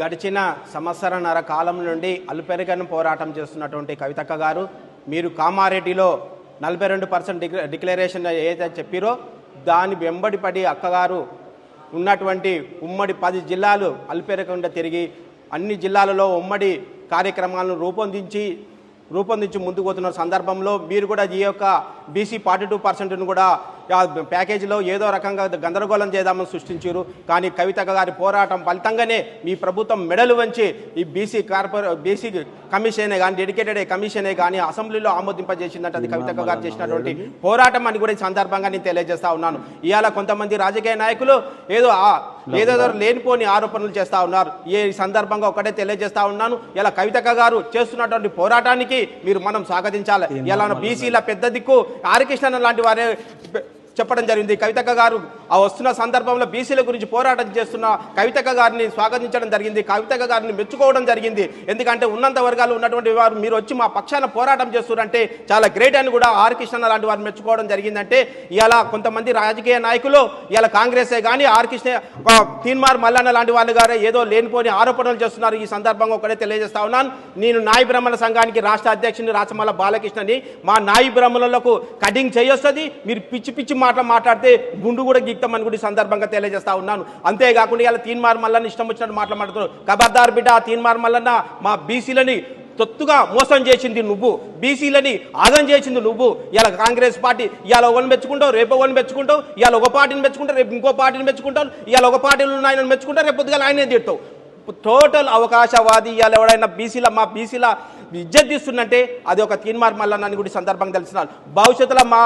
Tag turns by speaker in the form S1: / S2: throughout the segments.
S1: గడిచిన సంవత్సరన్నర కాలం నుండి అల్పెరగని పోరాటం చేస్తున్నటువంటి కవితక్క గారు మీరు కామారెడ్డిలో నలభై రెండు పర్సెంట్ డిక్లరేషన్ ఏదైతే చెప్పిరో దాని వెంబడి పడి అక్కగారు ఉన్నటువంటి ఉమ్మడి పది జిల్లాలు అల్పెరగకుండా తిరిగి అన్ని జిల్లాలలో ఉమ్మడి కార్యక్రమాలను రూపొందించి రూపొందించి ముందుకు పోతున్న సందర్భంలో మీరు కూడా ఈ యొక్క బీసీ ఫార్టీ టూ పర్సెంట్ను కూడా ప్యాకేజీలో ఏదో రకంగా గందరగోళం చేద్దామని సృష్టించారు. కానీ కవిత గారి పోరాటం ఫలితంగానే మీ ప్రభుత్వం మెడలు వంచి ఈ బీసీ కార్పొరే బీసీ కమిషనే కానీ డెడికేటెడ్ కమిషనే కానీ అసెంబ్లీలో ఆమోదింపజేసిందంటే అది కవితక్క గారు చేసినటువంటి పోరాటం అని కూడా ఈ సందర్భంగా నేను తెలియజేస్తా ఉన్నాను. ఇవాళ కొంతమంది రాజకీయ నాయకులు ఏదో ఏదో లేనిపోని ఆరోపణలు చేస్తా ఉన్నారు. ఈ సందర్భంగా ఒకటే తెలియజేస్తా ఉన్నాను. ఇలా కవితక్క గారు చేస్తున్నటువంటి పోరాటానికి మీరు మనం స్వాగతించాలి. ఇలా బీసీల పెద్ద దిక్కు ఆరికృష్ణ లాంటి వారే చెప్పడం జరిగింది. కవితక్క గారు ఆ వస్తున్న సందర్భంలో బీసీల గురించి పోరాటం చేస్తున్న కవితక్క గారిని స్వాగతించడం జరిగింది. కవితక్క గారిని మెచ్చుకోవడం జరిగింది. ఎందుకంటే ఉన్నంత వర్గాలు ఉన్నటువంటి వారు మీరు వచ్చి మా పక్షాన పోరాటం చేస్తున్నారంటే చాలా గ్రేట్ అని కూడా ఆర్ కృష్ణ లాంటి వారిని మెచ్చుకోవడం జరిగిందంటే ఇలా కొంతమంది రాజకీయ నాయకులు ఇలా కాంగ్రెసే కానీ ఆర్ కృష్ణ తీన్మార్ మల్లన్న లాంటి వాళ్ళు గారే ఏదో లేనిపోని ఆరోపణలు చేస్తున్నారు. ఈ సందర్భంగా ఒకటే తెలియజేస్తా ఉన్నాను. నేను నాయి బ్రహ్మణ సంఘానికి రాష్ట్ర అధ్యక్షుని రాచమల్ల బాలకృష్ణని మా నాయి బ్రహ్మణులకు కటింగ్ చేయొస్తుంది మీరు పిచ్చి పిచ్చి మాటలు మాట్లాడితే గుండు కూడా గీక్తామని కూడా సందర్భంగా తెలియజేస్తా ఉన్నాను. అంతేకాకుండా ఇలా తీన్మార్ మల్లన్న ఇష్టం వచ్చినట్టు మాటలు మాట్లాడుతున్నారు ఖబర్దార్ బిడ్డ ఆ తీన్మార్ మల్లన్న మా బీసీలని తొత్తుగా మోసం చేసింది నువ్వు. బీసీలని ఆగం చేసింది నువ్వు. ఇలా కాంగ్రెస్ పార్టీ ఇవాళ ఒకరిని మెచ్చుకుంటావు రేపు ఒకరిని మెచ్చుకుంటావు ఇవాళ ఒక పార్టీని మెచ్చుకుంటావు రేపు ఇంకో పార్టీని మెచ్చుకుంటావు ఇవాళ ఒక పార్టీలో ఉన్న ఆయనను మెచ్చుకుంటావు రేపు పొద్దుగా ఆయనే తిడతావు. టోటల్ అవకాశవాది ఇవాళ ఎవడైనా బీసీల మా బీసీల ఇజ్జత్ తీస్తున్నట్టే అది ఒక తీన్మార్ మల్లన్నని కూడా సందర్భంగా తెలిసినారు భవిష్యత్తులో మా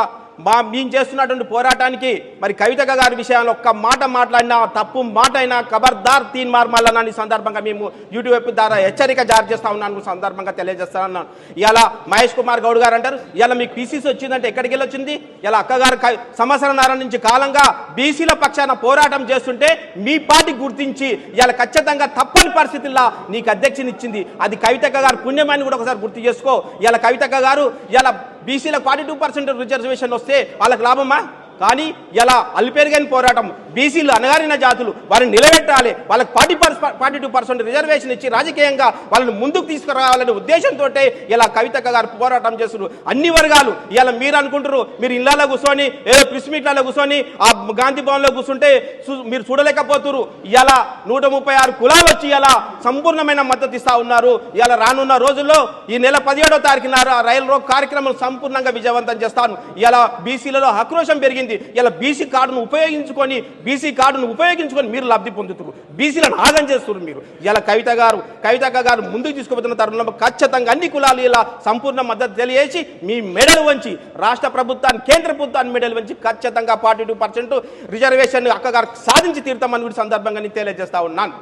S1: మా మేము చేస్తున్నటువంటి పోరాటానికి మరి కవితక గారి విషయంలో ఒక్క మాట మాట్లాడినా తప్పు మాట అయినా ఖబర్దార్ తీన్ మార్ మల్లన్న ఈ సందర్భంగా మేము యూట్యూబ్ ద్వారా హెచ్చరిక జారీ చేస్తా ఉన్నాను సందర్భంగా తెలియజేస్తానన్నాను ఇలా మహేష్ కుమార్ గౌడ్ గారు అంటారు ఇలా మీకు పీసీసీ వచ్చిందంటే ఎక్కడికి వెళ్ళి వచ్చింది ఇలా అక్కగారు సంవత్సరం నుంచి కాలంగా బీసీల పక్షాన పోరాటం చేస్తుంటే మీ పార్టీ గుర్తించి ఇలా ఖచ్చితంగా తప్పని పరిస్థితుల్లో నీకు అధ్యక్షునిచ్చింది. అది కవితక్క గారు పుణ్యమని కూడా ఒకసారి గుర్తు చేసుకో. ఇలా కవితక్క గారు ఇలా బీసీల ఫార్టీ టూ పర్సెంట్ రిజర్వేషన్ వస్తే వాళ్ళకి లాభమా? కానీ ఇలా అల్పెరుగని పోరాటం బీసీలు అనగారిన జాతులు వారిని నిలబెట్టాలి వాళ్ళకి forty forty two percent reservation ఇచ్చి రాజకీయంగా వాళ్ళని ముందుకు తీసుకురావాలనే ఉద్దేశంతో ఇలా కవితక్క గారు పోరాటం చేస్తున్నారు. అన్ని వర్గాలు ఇలా మీరు అనుకుంటారు మీరు ఇళ్ళలో కూర్చొని ఏదో ప్రెస్ మీట్లలో కూర్చొని ఆ గాంధీ భవన్లో కూర్చుంటే మీరు చూడలేకపోతున్నారు. ఇలా నూట ముప్పై ఆరు కులాలు వచ్చి ఇలా సంపూర్ణమైన మద్దతు ఇస్తా ఉన్నారు. ఇలా రానున్న రోజుల్లో ఈ నెల పదిహేడో తారీఖున రైలు రోడ్ కార్యక్రమం సంపూర్ణంగా విజయవంతం చేస్తాను. ఇలా బీసీలలో ఆక్రోశం పెరిగింది. ఇలా బీసీ కార్డును ఉపయోగించుకొని బీసీ కార్డును ఉపయోగించుకొని మీరు లబ్ధి పొందుతురు. బీసీలను ఆగం చేస్తున్నారు మీరు. ఇలా కవిత గారు కవితక్క గారు ముందుకు తీసుకుపోతున్న తరుణంలో ఖచ్చితంగా అన్ని కులాలు ఇలా సంపూర్ణ మద్దతు తెలియజేసి మీ మెడలు వంచి రాష్ట్ర ప్రభుత్వాన్ని కేంద్ర ప్రభుత్వాన్ని మెడలు వంచి ఖచ్చితంగా ఫార్టీ టూ పర్సెంట్ రిజర్వేషన్ అక్కగారు సాధించి తీరుతామని కూడా సందర్భంగా తెలియజేస్తా ఉన్నాను.